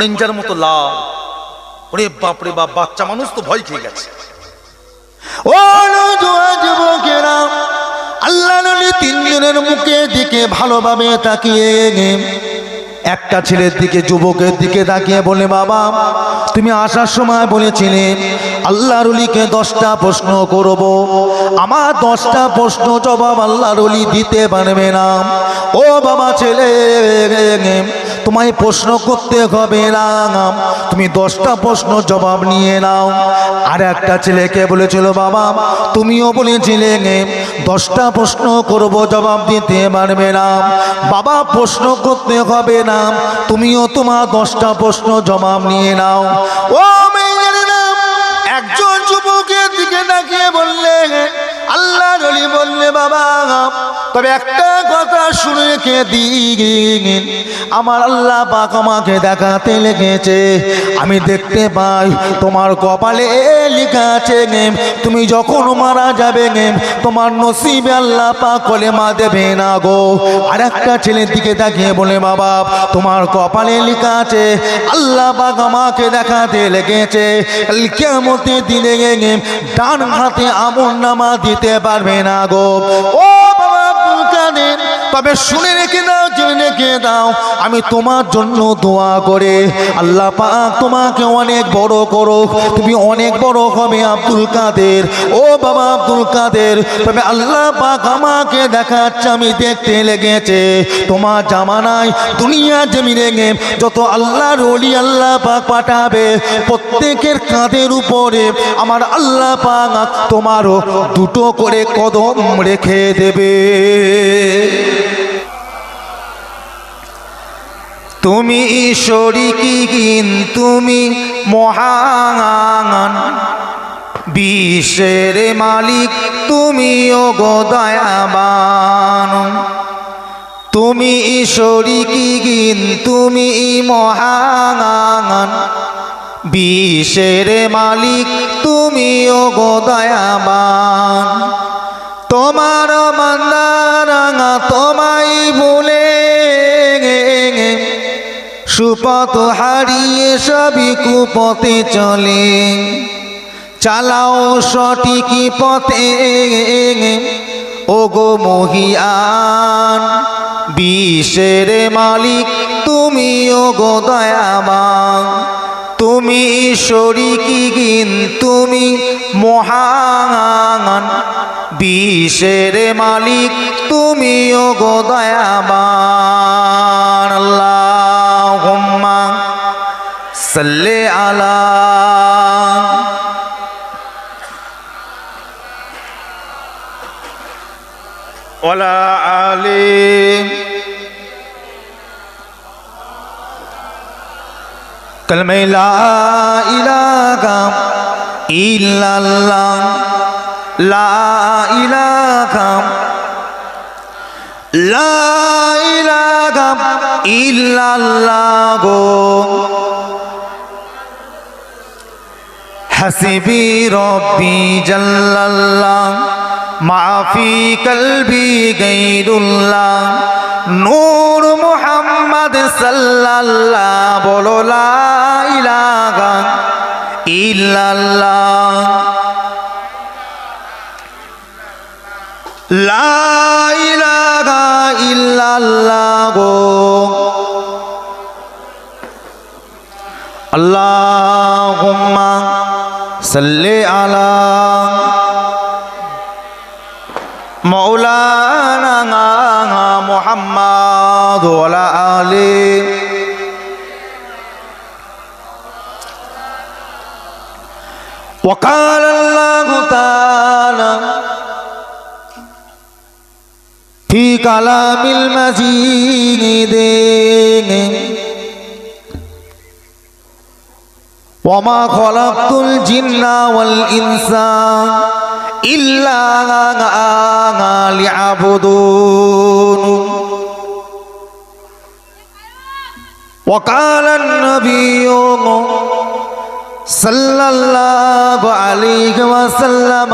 অরেঞ্জার মতো লাল। ওরে বাপরে বাপ, বাচ্চা মানুষ তো ভয় খেয়ে গেছে। ও যুবকেরা আল্লাহ নবী তিনজনের মুখে দিকে ভালোভাবে তাকিয়ে একটা ছেলের দিকে, যুবকের দিকে তাকিয়ে বলে, বাবা, তুমি আসার সময় বলেছিলে আল্লাহ রুলিকে দশটা প্রশ্ন করব। আমার দশটা প্রশ্ন জবাব আল্লাহ রুলি দিতে পারবে না। ও বাবা ছেলে তোমায় প্রশ্ন করতে হবে না। তুমি দশটা প্রশ্ন জবাব নিয়ে নাও। আর একটা ছেলেকে বলেছিল, বাবা, তুমিও বলেছিলে দশটা প্রশ্ন করব, জবাব দিতে পারবে না। বাবা, প্রশ্ন করতে হবে না। তুমিও তোমার দশটা প্রশ্ন জবাব নিয়ে নাও। ও একজন যুবকের দিকে তাকিয়ে বললে আল্লাহ বললে বাবা, তবে একটা কথা শুনে রেখে দিন। আমার আল্লাহ পাক আমাকে দেখাতে লেগেছে। আমি দেখতে পাই, তোমার কপালে লেখা আছে, নেম। তুমি যখন মারা যাবে, নেম। তোমার নসিবে আল্লাহ পাক বলে মা দেবে না গো। আর একটা ছেলের দিকে তাকিয়ে বলে, বাবা, তোমার কপালে লেখা আছে, আল্লাহ পাক আমাকে দেখাতে লেগেছে। কাল কিয়ামতে দিনে, নেম, ডান হাতে আমল নামা দিতে পারবে না গো। ও বাবা আব্দুল তবে শুনে রেখে দাও, জেনে রেখে দাও, আমি তোমার জন্য দোয়া করে। আল্লাহ পাক তোমাকে অনেক বড় করো তুমি অনেক বড় হবে আব্দুল কাদের। ও বাবা আব্দুল কাদের, তবে আল্লাহ পাক আমাকে দেখাচ্ছে, আমি দেখতে লেগেছে। তোমার জামানায় দুনিয়া জমিনে গে যত আল্লাহ রলি আল্লাহ পাক পাঠাবে, প্রত্যেকের কাঁধের উপরে আমার আল্লাহ পাক তোমারও দুটো করে কদম রেখে দেবে। তুমি শরিকি কিন? তুমি মহান। বিশ্বের মালিক তুমি ও দয়াবান। তুমি কিন? তুমি মহান। বিশ্বের মালিক তুমি ও দয়াবান। তোমার মন্দারাঙা তোমায় ভুলে সুপথ হারিয়ে সবই কুপথে চলে। চালাও সঠিক পথে। ওগো মহিয়ান বিশ্বের মালিক তুমি ওগো দয়াবান। তুমি শরিকি গিন, তুমি মহান। বিশ্বের মালিক তুমি ওগো দয়াবান। আল্লাহুম্মা সাল্লি আলা ওয়ালা আলি কলমে লা ইলাহা ইল্লাল্লাহ লা ইলাহা গো। হাসিবি রব্বি জাল্লাল্লাহ, মাফি কলবি গৈরুল্লাহ নূর মুহাম্মদ সাল্লাল্লাহ, বলো লা ইলাহা ইল্লাল্লাহ। লা ইল্লাল্লাহ গো আল্লাহুম্মা সাল্লি আলা মাওলানা মুহাম্মদ ওয়ালা আলি وقال الله تعالى في كلام المجيد وما خلقت الجن والإنس إلا ليعبدون وقال النبي صلى الله عليه وسلم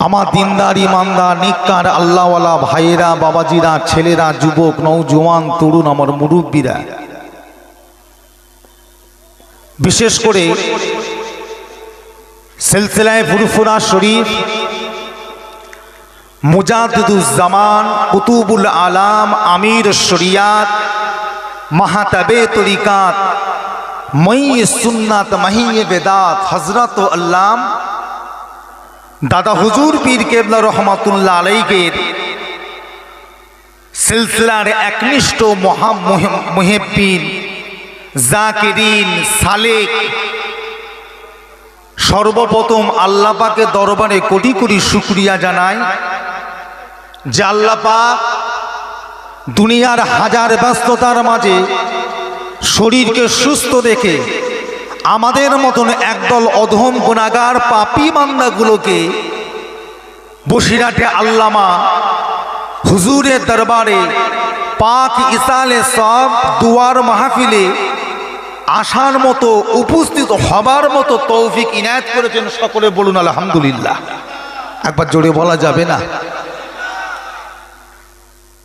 আমার দিনদার, ইমানদার, নিকার, আল্লাহওয়ালা, ভাইয়েরা, বাবাজিরা, ছেলেরা, যুবক নৌজওয়ান তরুণ, আমার মুরব্বীরা। বিশেষ করে সিলসিলায় ফুরফুরা শরীফ মুজাদুজ্জামান কুতুবুল আলাম, আমির শরিয়াত, মাহাতাবে তরিকাত মই সুন্নাত মাহিয়ে বেদাত হজরত আল্লাম দাদা হুজুর পীর কেবলা রহমাতুল্লাহ আলাইকের সিলসিলার একনিষ্ঠ মহা মুহেব্বিন জাকিরিন, সালেক, সর্বপ্রথম আল্লাহ পাকের দরবারে কোটি কোটি শুক্রিয়া জানাই যে আল্লাহ পাক দুনিয়ার হাজার ব্যস্ততার মাঝে শরীরকে সুস্থ রেখে আমাদের মতন একদল অধম গুণাগার পাপি বান্দাগুলোকে বসিরাটে আল্লামা হুজুরের দরবারে পাক ইসালে সব দুয়ার মাহফিলে আসার মতো, উপস্থিত হবার মতো তৌফিক ইনায়ত করেছেন সকলে বলুন আলহামদুলিল্লাহ। একবার জোরে বলা যাবে না?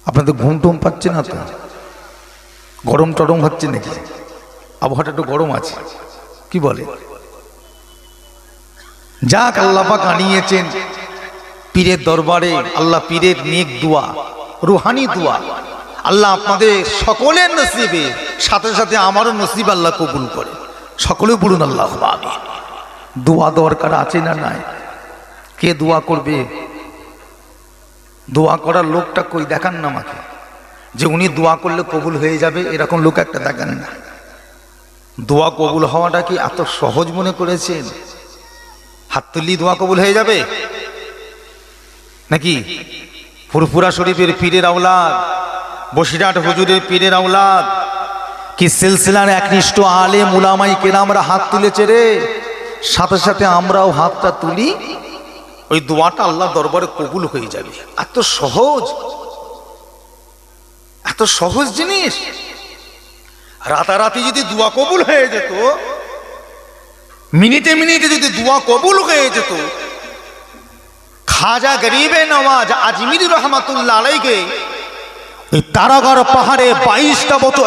আপনাদের ঘুম টুম পাচ্ছে না তো? গরম টরম হচ্ছে নাকি? আবহাওয়াটা একটু গরম আছে। কি বলে? যাক আল্লাপাক আনিয়েছেন পীরের দরবারে, আল্লাহ পীরের নেক দোয়া, রুহানি দোয়া। আল্লাহ আপনাদের সকলের নসিবে, সাথে সাথে আমারও নসিব আল্লাহ কবুল করে। সকলে বলুন আল্লাহ আমি দোয়া দরকার আছে না নাই? কে দোয়া করবে? দোয়া করার লোকটা কই? দেখান না আমাকে। যে উনি দোয়া করলে কবুল হয়ে যাবে, এরকম লোক একটা দেখান না। দোয়া কবুল হওয়াটা কি এত সহজ মনে করেছেন? হাত তুললি দোয়া কবুল হয়ে যাবে? নাকি ফুরফুরা শরীফের পীরের আওলাদ, বসিরহাট হুজুরের পীরের আওলাদ, কি সিলসিলার একনিষ্ঠ আলে মুলামাই কেরামরা হাত তুলেছে রে? সাথে সাথে আমরাও হাতটা তুলি। ওই দোয়াটা আল্লাহ দরবারে কবুল হয়ে যাবে। এত সহজ? এত সহজ জিনিস? রাতারাতি যদি দোয়া কবুল হয়ে যেত, মিনিটে মিনিটে যদি দোয়া কবুল হয়ে যেত, খাজা গরিবে নওয়াজ আজমির রহমাতুল্লাহ আলাইকে ওই তারাগড় পাহাড়ে বাইশটা বছর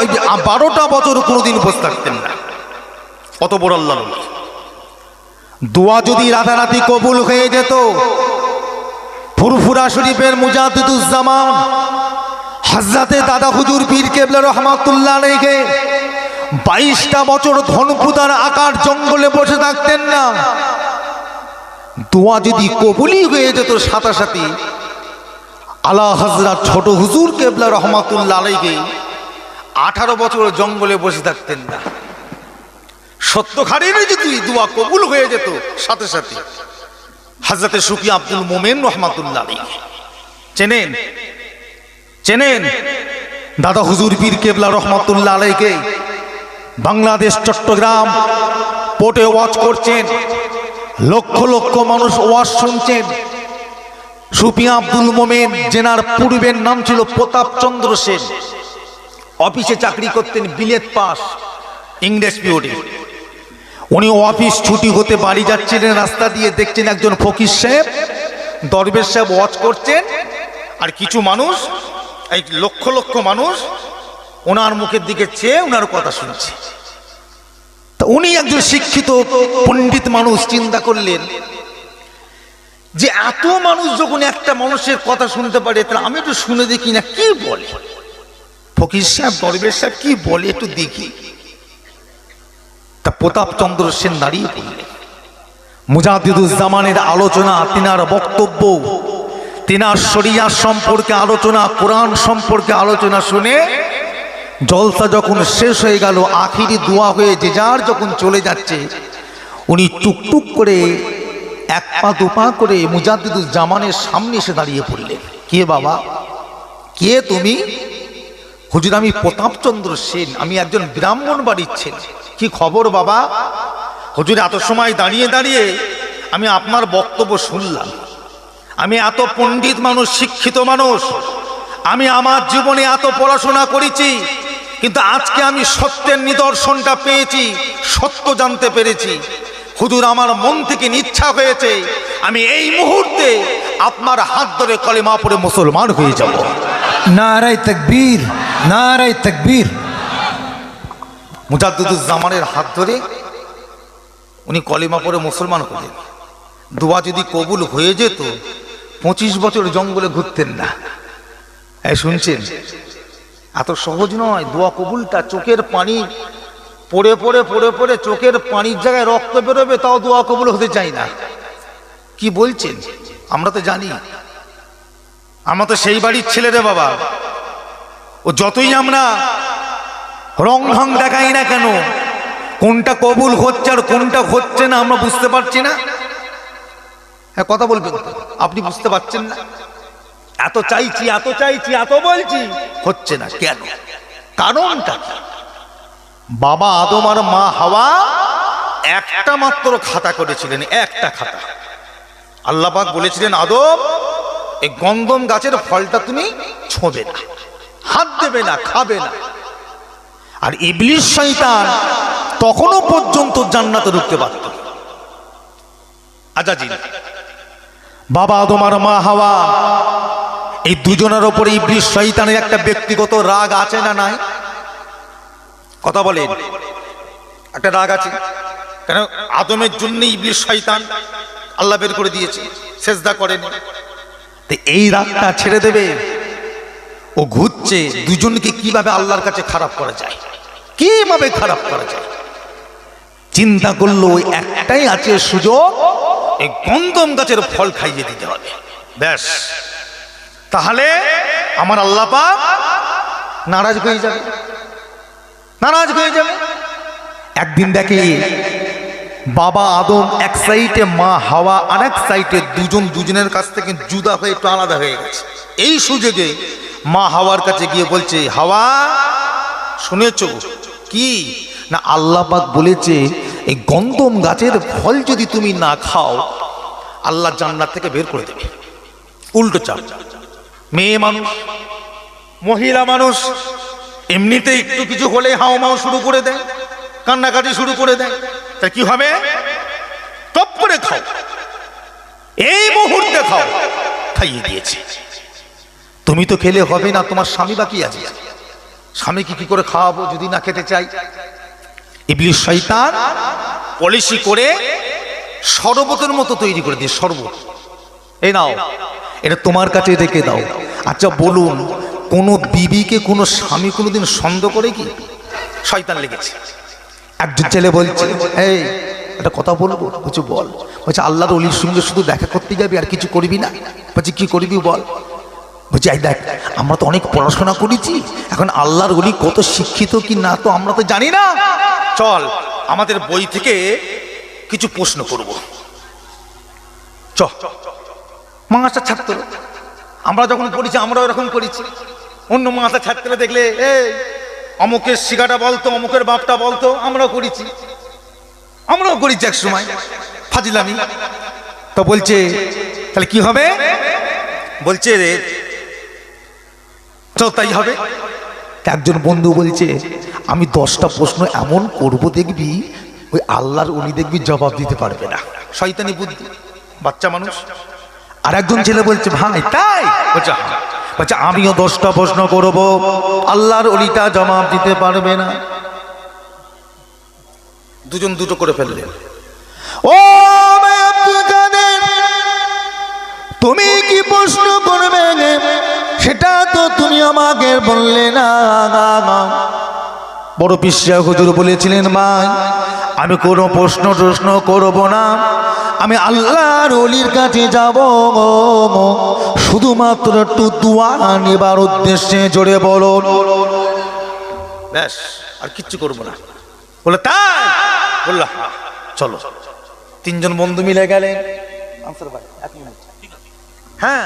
বারোটা বছর কোনোদিন বসে থাকতেন না কত বড় আল্লাহ। দোয়া যদি রাতারাতি কবুল হয়ে যেত, ফুরফুরা শরীফের মুজাদুজ্জামান হাজরাতে দাদা হুজুর পীর কেবলা রহমাতুল্লাহ আলাইকে বাইশটা বছর ধনপুদার আকার জঙ্গলে বসে থাকতেন না। দোয়া যদি কবুলই হয়ে যেত সাথে আলা হাজরাত ছোট হুজুর কেবলা রহমাতুল্লাহ আলাইকে আঠারো বছর জঙ্গলে বসে থাকতেন না। সত্যখারের যদি দোয়া কবুল হয়ে যেত সাথে সাথে হাজরতে সুফি আব্দুল মোমেন রহমাতুল্লাহ আলাইহি। চেনেন? চেনেন? দাদা হুজুর পীর কেবলা রহমাতুল্লাহ আলাইকে। বাংলাদেশ, চট্টগ্রাম পোর্টে ওয়াচ করছেন। লক্ষ লক্ষ মানুষ ওয়াজ শুনছেন। সুফি আব্দুল মোমেন, জেনার পূর্বের নাম ছিল প্রতাপ চন্দ্র সেন। অফিসে চাকরি করতেন বিলেত পাস, ইংরেজ পিরিয়ডে উনি অফিস ছুটি হতে বাড়ি যাচ্ছিলেন, রাস্তা দিয়ে দেখছেন একজন ফকির সাহেব। দরবেশ সাহেব ওয়াচ করছেন। আর কিছু মানুষ এই লক্ষ লক্ষ মানুষ ওনার মুখের দিকে চেয়ে ওনার কথা শুনছে। তা উনি একজন শিক্ষিত পণ্ডিত মানুষ, চিন্তা করলেন যে এত মানুষ যখন একটা মানুষের কথা শুনতে পারে, তাহলে আমি একটু শুনে দেখি না কি বলে। ফকির সাহেব, দরবেশ সাহেব কি বলে একটু দেখি। তা প্রতাপ চন্দ্র সেন দাঁড়িয়ে পড়লেন। মুজাহিদুজ্জামানের আলোচনা, তিনার বক্তব্য তিনার শরিয়া সম্পর্কে আলোচনা, কোরআন সম্পর্কে আলোচনা শুনে জলসা যখন শেষ হয়ে গেল, আখিরি দোয়া হয়ে যে যার যখন চলে যাচ্ছে, উনি টুকটুক করে এক পা দু পা করে মুজাদ্দিদুজ্জামানের সামনে এসে দাঁড়িয়ে পড়লেন। কে বাবা? কে তুমি? হুজুর, আমি প্রতাপচন্দ্র সেন, আমি একজন ব্রাহ্মণ বাড়ির ছেলে। কি খবর বাবা? হুজুর, এত সময় দাঁড়িয়ে দাঁড়িয়ে আমি আপনার বক্তব্য শুনলাম। আমি এত পণ্ডিত মানুষ শিক্ষিত মানুষ। আমি আমার জীবনে এত পড়াশোনা করেছি কিন্তু আজকে আমি সত্যের নিদর্শনটা পেয়েছি সত্য জানতে পেরেছি। হুজুর আমার মন থেকে ইচ্ছা হয়েছে আমি এই মুহূর্তে আপনার হাত ধরে কলেমা পড়ে মুসলমান হয়ে যাব। নারায় তকবীর নারায় তকবীর। মুজাদ্দুজ্জামানের হাত ধরে উনি কলেমা পড়ে মুসলমান হলেন। দোয়া যদি কবুল হয়ে যেত পঁচিশ বছর জঙ্গলে ঘুরতেন না। শুনছেন? এত সহজ নয়, দোয়া কবুলটা, চোখের পানি পড়ে পড়ে পড়ে পড়ে চোখের পানির জায়গায় রক্ত বেরোবে, তাও দোয়া কবুল হতে চাই না। কি বলছেন? আমরা তো জানি। আমরা তো সেই বাড়ির ছেলে রে বাবা। ও যতই আমরা রং ঢং দেখাই না কেন, কোনটা কবুল হচ্ছে আর কোনটা হচ্ছে না আমরা বুঝতে পারছি না। হ্যাঁ কথা বলবেন আপনি বুঝতে পারছেন না? এত চাইছি এত চাইছি, এত বলছি, হচ্ছে না কেন? কারণটা বাবা আদম আর মা হাওয়া একটা মাত্র খাতা করেছিলেন, একটা খাতা। আল্লাপাক বলেছিলেন, আদম, এই গন্ধম গাছের ফলটা তুমি ছোঁবে না, হাত দেবে না, খাবে না। আর ইবলিশ শয়তান তখনও পর্যন্ত জান্নাতে ঢুকতে পারত আচ্ছা জি বাবা আর মা হাওয়া। এই দুজনের ওপরে ইবলিশ শয়তানের একটা ব্যক্তিগত রাগ আছে না নাই? কথা বলেন। একটা রাগ আছে। কেন? আদমের জন্য ইবলিশ শয়তান আল্লাহ বের করে দিয়েছে। সেজদা করেন। তো এই রাগটা ছেড়ে দেবে। ও ঘুরছে। দুজনকে কীভাবে আল্লাহর কাছে খারাপ করা যায়? কীভাবে খারাপ করা যায়? চিন্তা করল, ওই একটাই আছে সুযোগ, এই গন্ধম গাছের ফল খাইয়ে দিতে হবে। ব্যাস। তাহলে আমার আল্লাহ নারাজ হয়ে যাবে। নারাজ হয়ে যাবে। একদিন দেখে বাবা আদম এক সাইডে, মা হাওয়া আর এক সাইডে দুজন দুজনের কাছ থেকে জুদা হয়ে একটু আলাদা হয়ে গেছে। এই সুযোগে মা হাওয়ার কাছে গিয়ে বলছে, হাওয়া, শুনেছ? কি? না আল্লাহ পাক বলেছে, এই গন্ধম গাছের ফল যদি তুমি না খাও, আল্লাহ জান্নাত থেকে বের করে দেবে। উল্টো চাপ। মেয়ে মানুষ, মহিলা মানুষ এমনিতে একটু কিছু হলে হাও মাও শুরু করে দেয়, কান্নাকাটি শুরু করে দেয়। তা কি হবে? টপ করে খাও। এই মুহূর্তে খাও। খাইয়ে দিয়েছি। তুমি তো খেলে হবে না, তোমার স্বামী বাকি আছে। স্বামীকে কি করে খাওয়াবো যদি না খেতে চাই? ইবলিশ শয়তান পলিসি করে শরবতের মতো তৈরি করে দিয়ে শরবত। এই নাও, এটা তোমার কাছে রেখে দাও। আচ্ছা বলুন, কোন বিবিকে, কোনো স্বামী কোনোদিন সন্দেহ করে কি? শয়তান লেগেছে। একজন ছেলে বলছে, এই, একটা কথা বলব? বলছে, বল। বলছে, আল্লাহর অলির সঙ্গে শুধু দেখা করতে যাবি আর কিছু করবি না? বলছে, কি করবি বল? বলছি, এই দেখ, আমরা তো অনেক পড়াশোনা করেছি, এখন আল্লাহর অলি কত শিক্ষিত কি না তো আমরা তো জানি না। চল, আমাদের বই থেকে কিছু প্রশ্ন করব। চ। মাস্টার ছাত্র আমরা যখন পড়েছি, আমরাও ওরকম করেছি। অন্য মাস্টার ছাত্র দেখলে, এই, অমুকের শিকাটা বলতো, অমুকের বাপটা বলতো, আমরাও করেছি। আমরাও করেছি এক সময়। ফাজিলামি। তো বলছে, তাহলে কি হবে? বলছে রে, চল তাই হবে। একজন বন্ধু বলছে, আমি দশটা প্রশ্ন এমন করব দেখবি, ওই আল্লাহর উনি দেখবি জবাব দিতে পারবে না। শয়তানি বুদ্ধি, বাচ্চা মানুষ। আর একজন ছেলে বলছে, ভাই, তাই? বলছে হ্যাঁ। বলছে, আমিও দশটা প্রশ্ন করব, আল্লাহর অলিটা জবাব দিতে পারবে না। দুজন দুটো করে ফেললেন। ও তুমি কি প্রশ্ন করবে সেটা তো তুমি আমাকে বললে না বড় পিসা হুজুর বলেছিলেন ভাই আমি কোনো প্রশ্ন টশ্ন করব না। আমি আল্লাহর অলির কাছে যাব শুধুমাত্র একটু দোয়া নেবার উদ্দেশ্যে জোরে বলো। ব্যাস আর কিচ্ছু করব না। বলে তাই? বলল হ্যাঁ, চলো। তিনজন বন্ধু মিলে গেলেন। হ্যাঁ।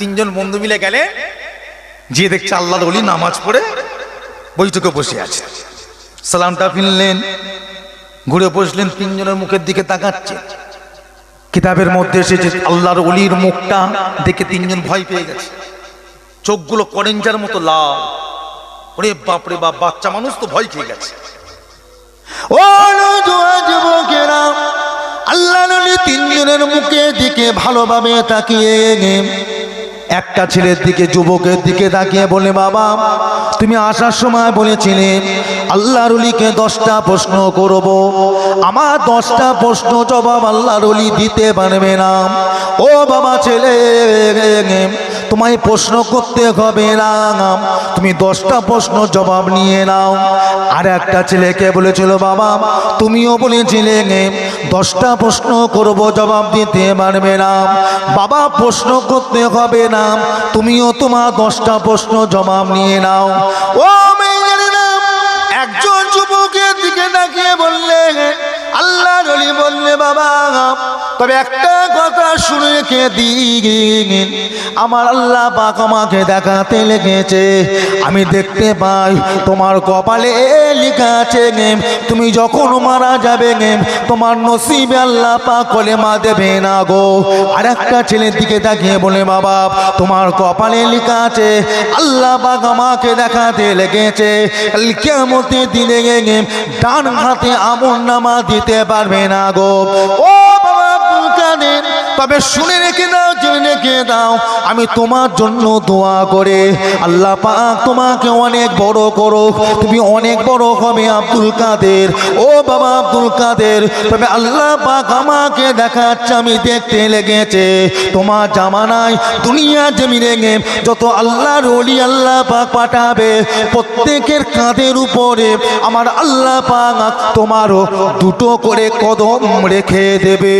তিনজন বন্ধু মিলে গেলে যে দেখছে আল্লাহর অলি নামাজ পড়ে বৈঠকে বসে আছে। সালামটা ফিনলেন ঘুরে বসলেন, তিনজনের মুখের দিকে তাকাচ্ছে। কিতাবের মধ্যে এসেছে আল্লাহর অলির মুখটা দেখে তিনজন ভয় পেয়ে গেছে। চোখগুলো করেঞ্জার মতো লাল। ওরে বাপরে বাপ, বাচ্চা মানুষ তো ভয় খেয়ে গেছে। আল্লাহ তিনজনের মুখে দিকে ভালোভাবে তাকিয়ে একটা ছেলের দিকে, যুবকের দিকে তাকিয়ে বলে, বাবা, তুমি আসার সময় বলেছিলে, আল্লাহর অলিকে দশটা প্রশ্ন করব। আমার দশটা প্রশ্ন জবাব আল্লাহর অলি দিতে পারবে না। ও বাবা ছেলে তোমায় প্রশ্ন করতে হবে না তুমি দশটা প্রশ্ন জবাব নিয়ে নাও। আর একটা ছেলেকে বলেছিল, বাবা, তুমিও বলেছিলে দশটা প্রশ্ন করব, জবাব দিতে পারবে না। বাবা, প্রশ্ন করতে হবে না। তুমিও তোমার দশটা প্রশ্ন জবাব নিয়ে নাও। ও একজন যুবকের দিকে ডাকিয়ে বললে আল্লাহ রলি বললে বাবা, তবে একটা কথা শুনে রেখে দিন। আমার আল্লাহ পাক আমাকে দেখাতে লেগেছে। আমি দেখতে পাই তোমার কপালে লেখা আছে, নেম, তুমি যখন মারা যাবে, নেম, তোমার নসিবে আল্লাহ পাক কলে মা দেবে না গো। আর একটা ছেলের দিকে তাকিয়ে বলে, বাবা, তোমার কপালে লেখা আছে, আল্লাহ পাক আমাকে দেখাতে লেগেছে। কেমতে দিলে ডান হাতে আমন নামা দিতে পারবে না গো। ও বাবা আব্দুল কাদের। তবে শুনে রেখে দাও, জেনে রেখে দাও, আমি তোমার জন্য দোয়া করে। আল্লাহ পাক তোমাকে অনেক বড় করো তুমি অনেক বড় হবে আব্দুল কাদের। ও বাবা আব্দুল কাদের, তবে আল্লাহ পাক আমাকে দেখাচ্ছে, আমি দেখতে লেগেছে। তোমার জামানায় দুনিয়া জমিনে গে যত আল্লাহর অলি আল্লাহ পাক পাঠাবে, প্রত্যেকের কাঁধের উপরে আমার আল্লাহ পাক তোমারও দুটো করে কদম রেখে দেবে।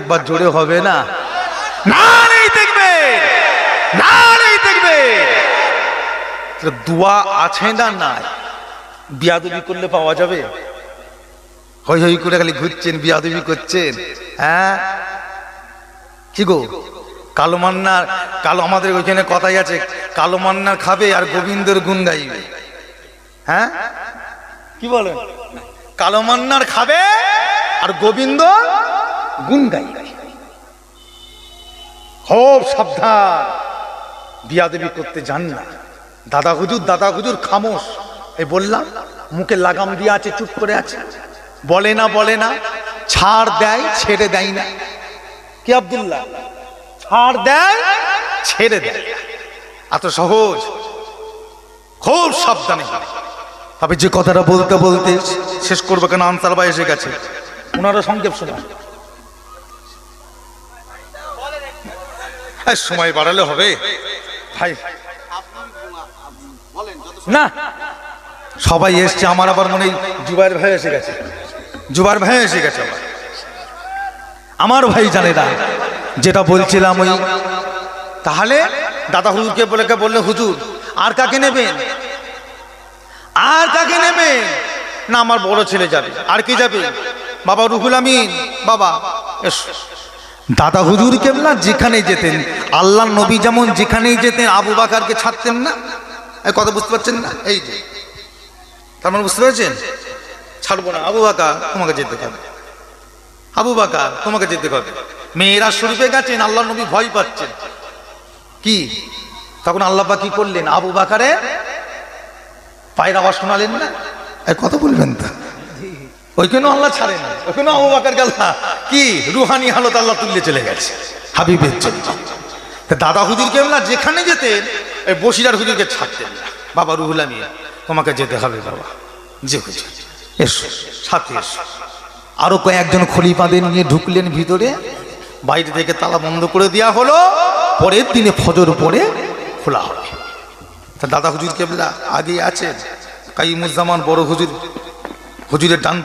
একবার জোরে হবে না। না নেই দেখবে না নেই দেখবে দোয়া আছে না নাই? বিয়াদবি করলে পাওয়া যাবে? হই হই করে খালি ঘুরছেন বিয়াদবি করছেন। হ্যাঁ? কি গো? কালো মান্নার কালো আমাদের ওইখানে কথাই আছে কালো মান্নার খাবে আর গোবিন্দর গুণ গাইবে। হ্যাঁ? কি বলেন? কালো মান্নার খাবে আর গোবিন্দ গুণ গাইবে খুব সাবধান। বিয়াদেবি করতে যান না। দাদা হুজুর দাদা হুজুর, খামোশ। এই বললাম, মুখে লাগাম দিয়ে আছে, চুপ করে আছে। বলে না বলে না, ছাড় দেয়, ছেড়ে দেয় না। কি আব্দুল্লাহ? ছাড় দেয়, ছেড়ে দেয়। এত সহজ। খুব সাবধানে। তবে যে কথাটা বলতে বলতে শেষ করব কেন? আনসার বা এসে গেছে। ওনারা সংক্ষেপ শোনা সময় বাড়ালে হবে? ভাই। না। সবাই এসছে আমার আবার মনে হয় জুবাইর ভাই এসে গেছে। জুবাইর ভাই এসে গেছে আবার। আমার ভাই জানে না যেটা বলছিলাম ওই তাহলে দাদা হুজুরকে বলে কে বললে হুজুর আর কাকে নেবেন? আর কাকে নেবেন? না আমার বড় ছেলে যাবে। আর কি যাবে? বাবা রুহুল আমিন বাবা। এসো দাদা হুজুর কেমনা? যেখানেই যেতেন। আল্লাহ নবী যেমন যেখানেই যেতেন, আবু বাকারকে ছাড়তেন না। কথা বুঝতে পারছেন না? এই যে। তার মানে বুঝতে পেরেছেন? ছাড়বো না। আবু বাকা তোমাকে যেতে হবে। আবু বাকা তোমাকে যেতে হবে। মেয়েরা শরীফে গেছেন, আল্লাহ নবী ভয় পাচ্ছেন। কি? তখন আল্লাহ কি করলেন? আবু বাকারে পায়ের আওয়াজ শোনালেন না? কথা বলবেন তা? ওইখানেও আল্লাহ ছাড়ে না ওইখানেও আবু বাকার গাল্লা কি রুহানি হালত আল্লাহ তুললে চলে গেছে, হাবিবের জন্য। দাদা হুজুর কেমন যেখানে যেতেন, এই বসিরার হুজুরকে ছাড়তেন না। বাবা রুহুল আমিন, তোমাকে যেতে হবে বাবা। যে এসো, সাথে এসো। আরও কয়েকজন খলিফাদের নিয়ে ঢুকলেন ভিতরে, বাইরে থেকে তালা বন্ধ করে দেওয়া হলো, পরের দিনে ফজর পরে খোলা হবে। তা দাদা হুজুর কেবলা আগে আছেন? কাইমুজ্জামান বড় হুজুর, হুজুরের ডান